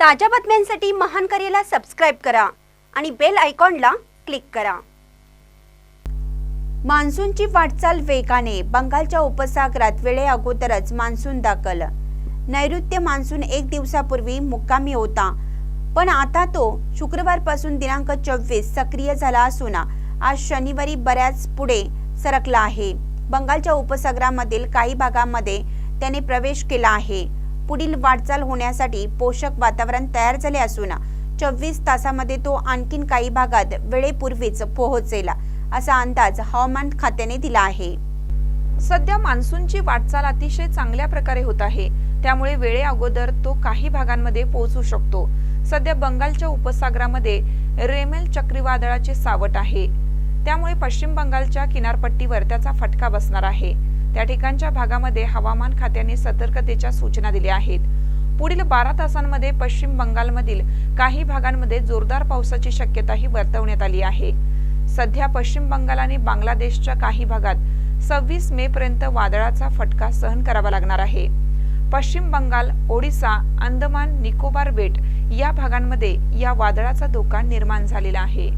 ताज्या बातम्यांसाठी महान करेला सबस्क्राईब करा आणि बेल आयकॉनला क्लिक करा. मान्सूनची वाटचाल वेगाने बंगालच्या उपसागरात वेळे अगोदरच मान्सून दाखल. नैऋत्य मान्सून एक दिवसापूर्वी मुक्कामी होता पण आता तो शुक्रवारपासून दिनांक चोवीस सक्रिय झाला असून आज शनिवारी बऱ्याच पुढे सरकला आहे. बंगालच्या उपसागरामधील काही भागांमध्ये त्याने प्रवेश केला आहे. पुढील वाटचाल होण्यासाठी पोषक वातावरण तयार झाले असून चोवीस तासामध्ये तो आणखीन काही भागात वेळेपूर्वीच पोहोचेल असा अंदाज हवामान खात्याने दिला आहे. सध्या मान्सूनची वाटचाल अतिशय चांगल्या प्रकारे होत आहे. त्यामुळे वेळे अगोदर तो काही भागांमध्ये पोहोचू शकतो. सध्या बंगालच्या उपसागरामध्ये रेमेल चक्रीवादळाचे सावट आहे. त्यामुळे पश्चिम बंगालच्या किनारपट्टीवर त्याचा फटका बसणार आहे. त्या ठिकाणच्या भागामध्ये हवामान खात्याने सतर्कतेच्या सूचना दिल्या आहेत. पुढील बारा तासांमध्ये पश्चिम बंगालमधील काही भागांमध्ये जोरदार पावसाची शक्यताही वर्तवण्यात आली आहे. सध्या पश्चिम बंगाल आणि बांगलादेशच्या काही भागात सव्वीस मे पर्यंत वादळाचा फटका सहन करावा लागणार आहे. पश्चिम बंगाल ओडिसा अंदमान निकोबार बेट या भागांमध्ये या वादळाचा धोका निर्माण झालेला आहे.